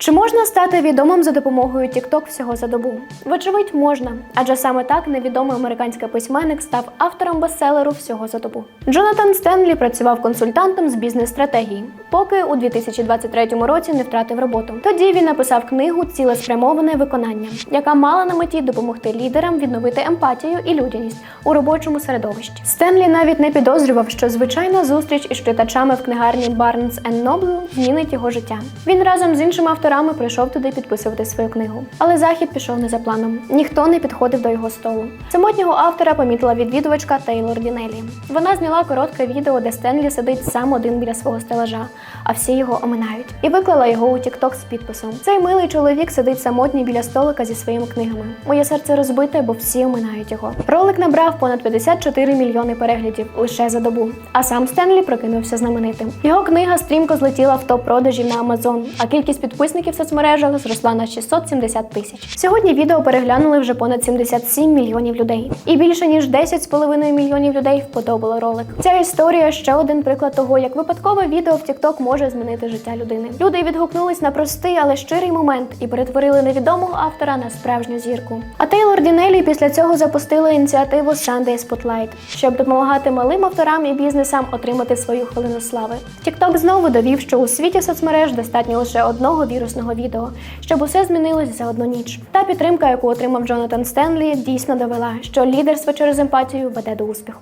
Чи можна стати відомим за допомогою TikTok всього за добу? Вочевидь, можна, адже саме так невідомий американський письменник став автором бестселеру всього за добу. Джонатан Стенлі працював консультантом з бізнес-стратегії, поки у 2023 році не втратив роботу. Тоді він написав книгу Цілеспрямоване виконання, яка мала на меті допомогти лідерам відновити емпатію і людяність у робочому середовищі. Стенлі навіть не підозрював, що звичайна зустріч із читачами в книгарні Barnes Noble змінить його життя. Він разом з іншими авторами прийшов туди підписувати свою книгу. Але захід пішов не за планом. Ніхто не підходив до його столу. Самотнього автора помітила відвідувачка Тейлор Дінелі. Вона зняла коротке відео, де Стенлі сидить сам один біля свого стелажа, а всі його оминають, і виклала його у TikTok з підписом. Цей милий чоловік сидить самотній біля столика зі своїми книгами. Моє серце розбите, бо всі оминають його. Ролик набрав понад 54 мільйони переглядів лише за добу. А сам Стенлі прокинувся знаменитим. Його книга стрімко злетіла в топ продажів на Amazon, а кількість підписників в соцмережах зросла на 670 тисяч. Сьогодні відео переглянули вже понад 77 мільйонів людей, і більше ніж 10,5 мільйонів людей вподобало ролик. Ця історія ще один приклад того, як випадкове відео в TikTok може змінити життя людини. Люди відгукнулись на простий, але щирий момент і перетворили невідомого автора на справжню зірку. А Тейлор Дінелі після цього запустила ініціативу Sunday Spotlight, щоб допомагати малим авторам і бізнесам отримати свою хвилину слави. TikTok знову довів, що у світі соцмереж достатньо лише одного вірусного відео, щоб усе змінилось за одну ніч. Та підтримка, яку отримав Джонатан Стенлі, дійсно довела, що лідерство через емпатію веде до успіху.